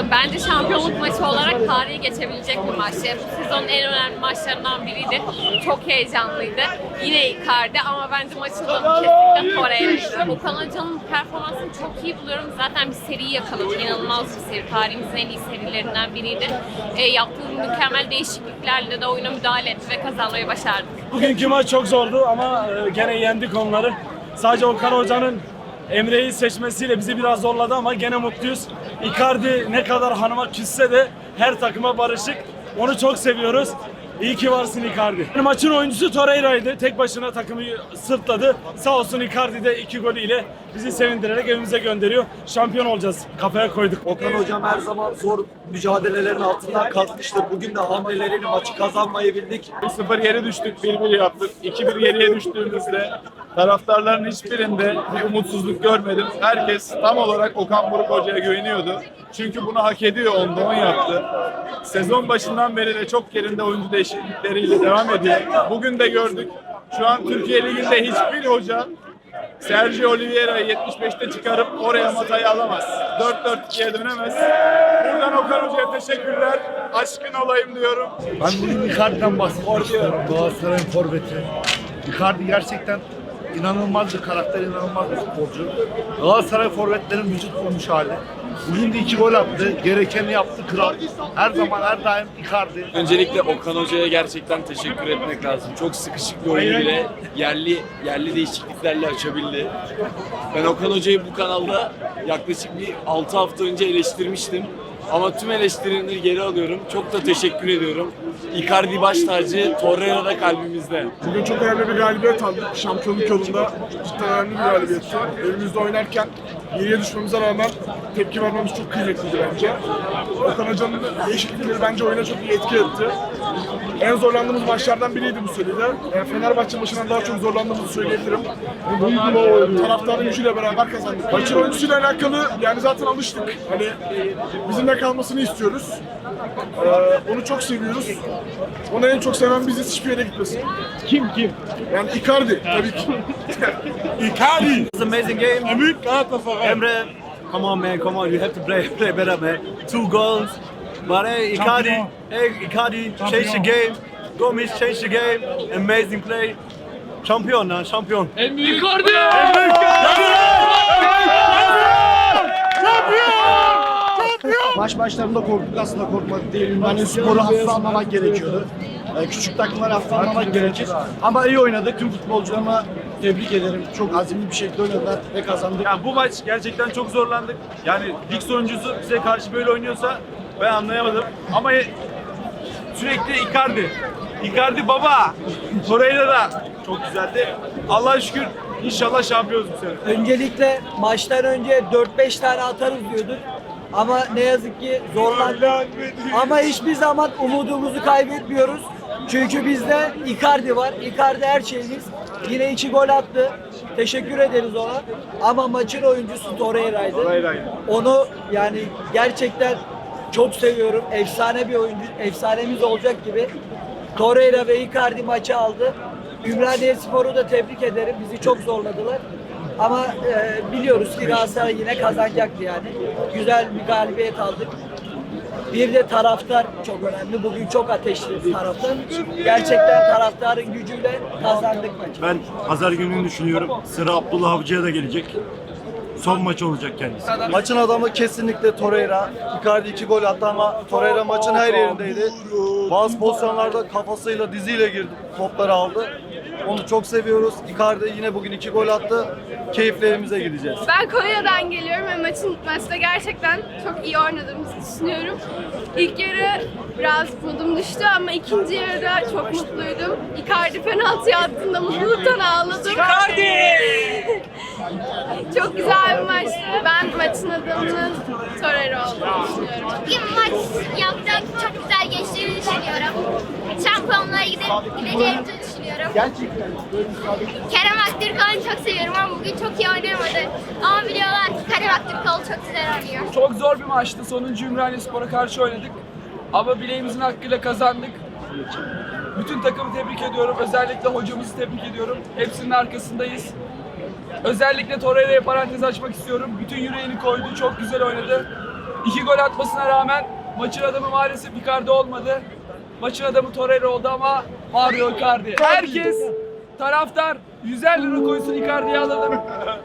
Maç inanılmazdı. Bence şampiyonluk maçı olarak tarihe geçebilecek bir maçtı. Bu sezonun en önemli maçlarından biriydi. Çok heyecanlıydı. Yine Icardi ama bence maçın kesinlikle Torreira'ydı. Okan Hoca'nın performansını çok iyi buluyorum. Zaten bir seriyi yakaladı. İnanılmaz bir seri. Tarihimizin en iyi serilerinden biriydi. E, yaptığı mükemmel değişikliklerle de oyuna müdahale etti ve kazanmayı başardı. Bugünkü maç çok zordu ama e, gene yendik onları. Sadece Okan Hoca'nın Emre'yi seçmesiyle bizi biraz zorladı ama gene mutluyuz. Icardi ne kadar hanıma küsse de her takıma barışık. Onu çok seviyoruz. İyi ki varsın Icardi. Maçın oyuncusu Torreira'ydı. Tek başına takımı sırtladı. Sağ olsun Icardi de iki golüyle bizi sevindirerek evimize gönderiyor. Şampiyon olacağız. Kafaya koyduk. Okan hocam her zaman zor mücadelelerin altından kalkmıştır. Bugün de hamleleriyle maçı kazanmayı bildik. 1-0 geri düştük, 1-1 yaptık. 2-1 geriye düştüğümüzde taraftarların hiçbirinde bir umutsuzluk görmedim. Herkes tam olarak Okan Buruk Hoca'ya güveniyordu. Çünkü bunu hak ediyor, onda 10 yaptı. Sezon başından beri de çok yerinde oyuncu değişiklikleriyle devam ediyor. Bugün de gördük. Şu an Türkiye Ligi'nde hiçbir hoca Sergio Oliveira'yı 75'te çıkarıp oraya matayı alamaz. 4-4-2'ye dönemez. Buradan Okan Hoca'ya teşekkürler. Aşkın olayım diyorum. Ben bugün Icardi'den bahsetmek istiyorum. Galatasaray'ın forveti. Icardi gerçekten inanılmaz bir karakter, inanılmaz bir futbolcu. Galatasaray forvetlerin vücut bulmuş hali. Bugün de iki gol attı. Gerekeni yaptı kral. Her zaman her daim Icardi. Öncelikle Okan Hoca'ya gerçekten teşekkür etmek lazım. Çok sıkışık bir oyunu bile yerli yerli değişikliklerle açabildi. Ben Okan Hoca'yı bu kanalda yaklaşık bir 6 hafta önce eleştirmiştim. Ama tüm eleştirileri geri alıyorum. Çok da teşekkür ediyorum. Icardi baş tacı, Torreira da kalbimizde. Bugün çok önemli bir galibiyet aldık. Şampiyonluk yolunda cidden önemli bir galibiyetti. Evimizde oynarken geriye düşmemize rağmen tepki vermemiz çok kıymetliydi bence. Okan Hoca'nın değişiklikleri bence oyuna çok iyi etki etti. En zorlandığımız maçlardan biriydi bu seride. Fenerbahçe maçından daha çok zorlandığımızı söyleyebilirim. Taraftarın gücüyle beraber kazandık. Maçın oyuncusuyla alakalı yani zaten alıştık. Hani bizimle kalmasını istiyoruz. Ee, onu çok seviyoruz. Onu en çok seven biziz. Hiçbir yere gitmesin. Kim kim? Yani Icardi tabii ki. Icardi. It's amazing game. Emre, come on man, come on. You have to play play better man. Two goals. But hey, Icardi, hey Icardi, change the game. Gomes change the game. Amazing play. Şampiyon lan, şampiyon. Maç başlarında korktuk aslında korkmadık değil. Hani skoru hafife almamak gerekiyordu. Ee, Küçük takımları hafife almamak gerekir. Ama iyi oynadık. Tüm futbolcularıma tebrik ederim. Çok azimli bir şekilde oynadılar ve kazandık. Yani bu maç gerçekten çok zorlandık. Yani lig sonuncusu bize karşı böyle oynuyorsa ben anlayamadım. Ama sürekli Icardi. Icardi baba. Torreira da çok güzeldi. Allah'a şükür inşallah şampiyonuz bu sene. Öncelikle maçtan önce 4-5 tane atarız diyorduk. Ama ne yazık ki zorlandık. Ama hiçbir zaman umudumuzu kaybetmiyoruz. Çünkü bizde Icardi var. Icardi her şeyimiz. Yine iki gol attı. Teşekkür ederiz ona. Ama maçın oyuncusu Torreira'ydı. Onu yani gerçekten çok seviyorum. Efsane bir oyuncu, efsanemiz olacak gibi. Torreira ve Icardi maçı aldı. Ümraniye Spor'u da tebrik ederim. Bizi çok zorladılar. Ama e, biliyoruz ki Galatasaray yine kazanacaktı yani. Güzel bir galibiyet aldık. Bir de taraftar çok önemli. Bugün çok ateşli bir taraftar. Gerçekten taraftarın gücüyle kazandık maçı. Ben pazar gününü düşünüyorum. Sıra Abdullah Avcı'ya da gelecek. Son maç olacak kendisi. Maçın adamı kesinlikle Torreira. Icardi iki gol attı ama Torreira maçın her yerindeydi. Bazı pozisyonlarda kafasıyla diziyle girdi, topları aldı. Onu çok seviyoruz. Icardi yine bugün iki gol attı. Keyifle evimize gideceğiz. Ben Konya'dan geliyorum ve maçın maçta gerçekten çok iyi oynadığımızı düşünüyorum. İlk yarı biraz modum düştü ama ikinci yarıda çok mutluydum. Icardi penaltı attığında mutluluktan ağladım. Icardi! çok güzel bir maçtı. Ben maçın adamının Torreira olduğunu düşünüyorum. Bir maç yaptık. Çok güzel geçtiğini düşünüyorum. Şampiyonluğa gidip gideceğimizi düşünüyorum. Kerem Aktürkoğlu'nu çok seviyorum ama bugün çok iyi oynayamadı. Ama biliyorlar ki Kerem Aktürkoğlu çok güzel oynuyor. Çok zor bir maçtı. Sonuncu Ümraniye Spor'a karşı oynadık. Ama bileğimizin hakkıyla kazandık. Bütün takımı tebrik ediyorum. Özellikle hocamızı tebrik ediyorum. Hepsinin arkasındayız. özellikle Torreira'ya parantez açmak istiyorum. Bütün yüreğini koydu, çok güzel oynadı. İki gol atmasına rağmen maçın adamı maalesef Icardi olmadı. Maçın adamı Torreira oldu ama Mario Icardi. Herkes taraftar 150 lira koysun Icardi'yi alalım.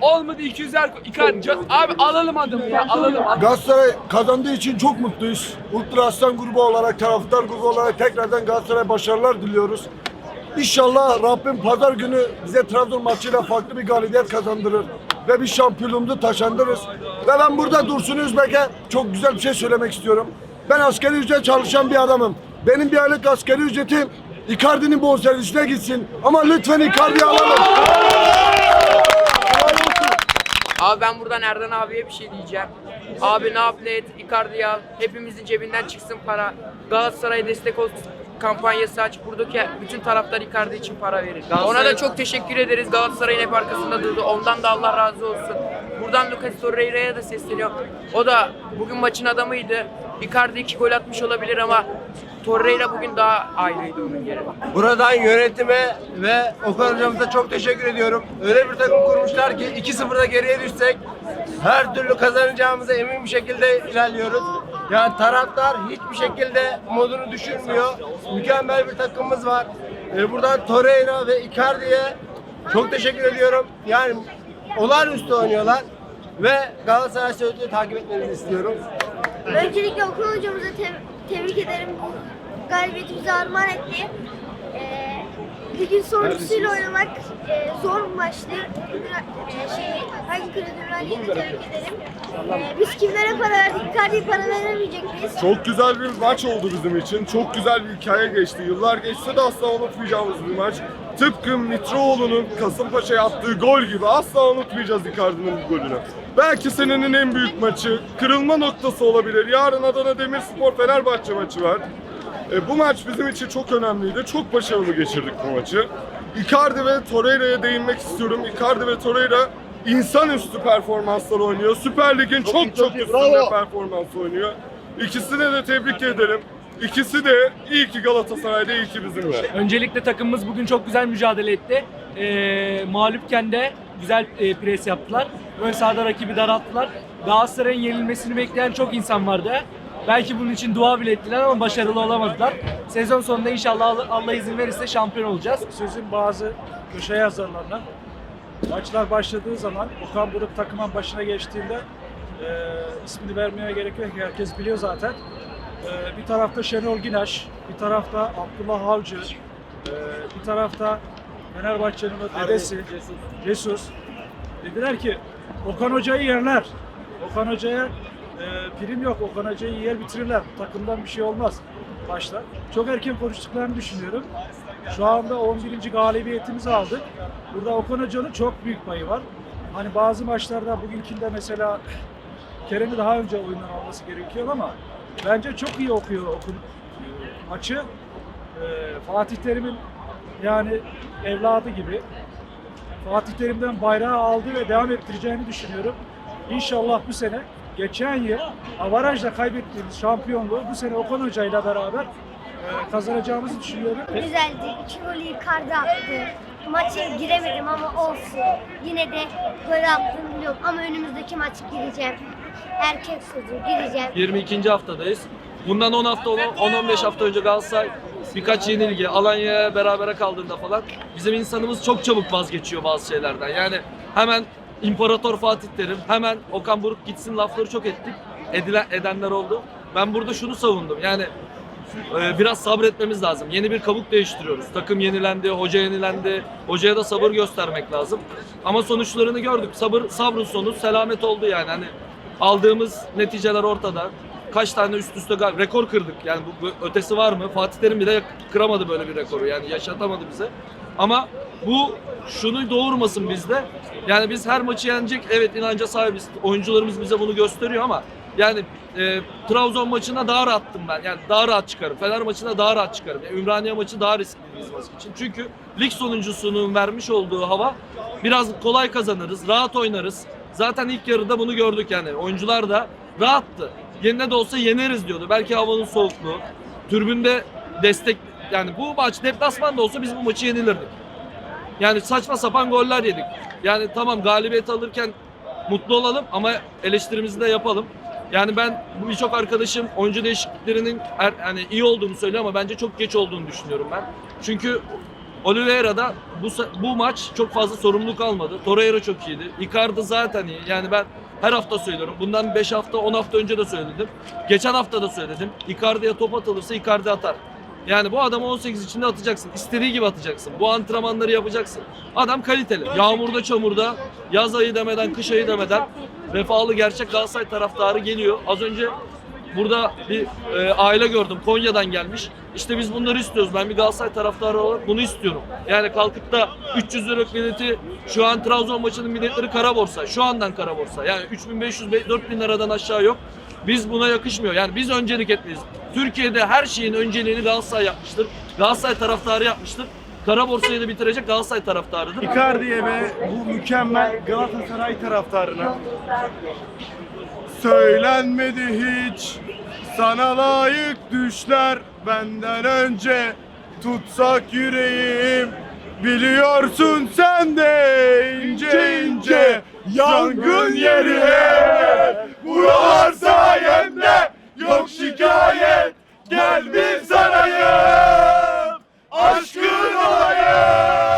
Olmadı 200'er koy. Icardi. Abi alalım adamı ya alalım. Galatasaray kazandığı için çok mutluyuz. Ultra Aslan grubu olarak, taraftar grubu olarak tekrardan Galatasaray başarılar diliyoruz. İnşallah Rabbim pazar günü bize Trabzon maçıyla farklı bir galibiyet kazandırır ve bir şampiyonluğu taşandırırız. Ve ben burada Dursun Üzbek'e çok güzel bir şey söylemek istiyorum. Ben askeri ücret çalışan bir adamım. Benim bir aylık askeri ücretim Icardi'nin bonservisine gitsin. Ama lütfen Icardi'yi alalım. Abi ben buradan Erden abiye bir şey diyeceğim. Abi ne yap ne et, Icardi'yi al. Hepimizin cebinden çıksın para. Galatasaray'a destek ol kampanyası aç. Buradaki bütün taraftar Icardi için para verir. Ona da çok teşekkür ederiz. Galatasaray'ın hep arkasında durdu. Ondan da Allah razı olsun. Buradan Lucas Torreira'ya da sesleniyorum. O da bugün maçın adamıydı. Icardi iki gol atmış olabilir ama Torreira bugün daha ayrıydı onun yeri. Buradan yönetime ve Okan hocamıza çok teşekkür ediyorum. Öyle bir takım kurmuşlar ki 2-0'da geriye düşsek her türlü kazanacağımıza emin bir şekilde ilerliyoruz. Yani taraftar hiçbir şekilde modunu düşürmüyor. Mükemmel bir takımımız var. Ee, buradan Torreira ve Icardi'ye çok teşekkür ediyorum. Yani olağanüstü oynuyorlar ve Galatasaray Sözlüğü takip etmenizi istiyorum. Öncelikle okul hocamıza te- tebrik ederim. Bu galibiyeti bize armağan etti. Ee, ligin sonuncusuyla oynamak e, zor bir maçtı. Ee, şey, hangi kredi tebrik ederim. Ee, biz kimlere para verdik? Icardi'ye para veremeyecek miyiz? Çok güzel bir maç oldu bizim için. Çok güzel bir hikaye geçti. Yıllar geçse de asla unutmayacağımız bir maç. Tıpkı Mitroğlu'nun Kasımpaşa'ya attığı gol gibi asla unutmayacağız Icardi'nin bu golünü. Belki senenin en büyük maçı, kırılma noktası olabilir. Yarın Adana Demirspor Fenerbahçe maçı var. E, bu maç bizim için çok önemliydi. Çok başarılı geçirdik bu maçı. Icardi ve Torreira'ya değinmek istiyorum. Icardi ve Torreira insanüstü performanslar oynuyor. Süper Lig'in çok çok, üstünde performans oynuyor. İkisine de tebrik ederim. İkisi de iyi ki Galatasaray'da, iyi ki bizimle. Öncelikle takımımız bugün çok güzel mücadele etti. Ee, mağlupken de güzel e, pres yaptılar. Ön sahada rakibi daralttılar. Galatasaray'ın yenilmesini bekleyen çok insan vardı. Belki bunun için dua bile ettiler ama başarılı olamadılar. Sezon sonunda inşallah Allah- izin verirse şampiyon olacağız. Sözün bazı köşe yazarlarına maçlar başladığı zaman Okan Buruk takımın başına geçtiğinde e, ismini vermeye gerek yok ki herkes biliyor zaten. E, bir tarafta Şenol Güneş, bir tarafta Abdullah Avcı, e, bir tarafta Fenerbahçe'nin dedesi Jesus. Dediler ki Okan Hoca'yı yerler. Okan Hoca'ya e, prim yok. Okan Hoca'yı yer bitirirler. Takımdan bir şey olmaz başlar. Çok erken konuştuklarını düşünüyorum. Şu anda 11. galibiyetimizi aldık. Burada Okan Hoca'nın çok büyük payı var. Hani bazı maçlarda bugünkünde mesela Kerem'i daha önce oyundan alması gerekiyor ama bence çok iyi okuyor okun maçı. Ee, Fatih Terim'in yani evladı gibi Fatih Terim'den bayrağı aldı ve devam ettireceğini düşünüyorum. İnşallah bu sene geçen yıl avarajla kaybettiğimiz şampiyonluğu bu sene Okan Hoca ile beraber e, kazanacağımızı düşünüyorum. Güzeldi. İki golü Icardi attı. Maça giremedim ama olsun. Yine de gol attığını biliyorum ama önümüzdeki maç gireceğim. Erkek sözü gireceğim. 22. haftadayız. Bundan 10 hafta 10-15 hafta önce Galatasaray birkaç yenilgi Alanya'ya berabere kaldığında falan bizim insanımız çok çabuk vazgeçiyor bazı şeylerden. Yani hemen İmparator Fatih Terim, hemen Okan Buruk gitsin lafları çok ettik. Edilen, edenler oldu. Ben burada şunu savundum. Yani e, biraz sabretmemiz lazım. Yeni bir kabuk değiştiriyoruz. Takım yenilendi, hoca yenilendi. Hocaya da sabır göstermek lazım. Ama sonuçlarını gördük. Sabır sabrın sonu selamet oldu yani. Hani aldığımız neticeler ortada. Kaç tane üst üste rekor kırdık. Yani bu, bu ötesi var mı? Fatih Terim bile kıramadı böyle bir rekoru. Yani yaşatamadı bize. Ama bu şunu doğurmasın bizde. Yani biz her maçı yenecek. Evet inanca sahibiz. Oyuncularımız bize bunu gösteriyor ama yani e, Trabzon maçına daha rahattım ben. Yani daha rahat çıkarım. Fener maçına daha rahat çıkarım. Yani Ümraniye maçı daha riskli bizim için. Çünkü lig sonuncusunun vermiş olduğu hava biraz kolay kazanırız, rahat oynarız. Zaten ilk yarıda bunu gördük yani. Oyuncular da rahattı. Yenine de olsa yeneriz diyordu. Belki havanın soğukluğu, tribünde destek yani bu maç deplasman da olsa biz bu maçı yenilirdik. Yani saçma sapan goller yedik. Yani tamam galibiyet alırken mutlu olalım ama eleştirimizi de yapalım. Yani ben birçok arkadaşım oyuncu değişikliklerinin er, yani iyi olduğunu söylüyor ama bence çok geç olduğunu düşünüyorum ben. Çünkü Oliveira'da bu bu maç çok fazla sorumluluk almadı. Torreira çok iyiydi. Icardi zaten iyi. Yani ben her hafta söylüyorum. Bundan 5 hafta 10 hafta önce de söyledim. Geçen hafta da söyledim. Icardi'ye top atılırsa Icardi atar. Yani bu adamı 18 içinde atacaksın. İstediği gibi atacaksın. Bu antrenmanları yapacaksın. Adam kaliteli. Yağmurda, çamurda, yaz ayı demeden, kış ayı demeden vefalı gerçek Galatasaray taraftarı geliyor. Az önce burada bir e, aile gördüm. Konya'dan gelmiş. İşte biz bunları istiyoruz. Ben bir Galatasaray taraftarı olarak bunu istiyorum. Yani kalkıp da 300 liralık bileti şu an Trabzon maçının biletleri kara borsa. Şu andan kara borsa. Yani 3500 be- 4000 liradan aşağı yok. Biz buna yakışmıyor. Yani biz öncelik etmeyiz. Türkiye'de her şeyin önceliğini Galatasaray yapmıştır. Galatasaray taraftarı yapmıştır. Kara borsayı da bitirecek Galatasaray taraftarıdır. Icardi'ye ve bu mükemmel Galatasaray taraftarına Söylenmedi hiç. Sana layık düşler benden önce. Tutsak yüreğim biliyorsun sen de ince ince yangın yeri. buralar sayende yok şikayet. Gel bir sarayım aşkın olayım.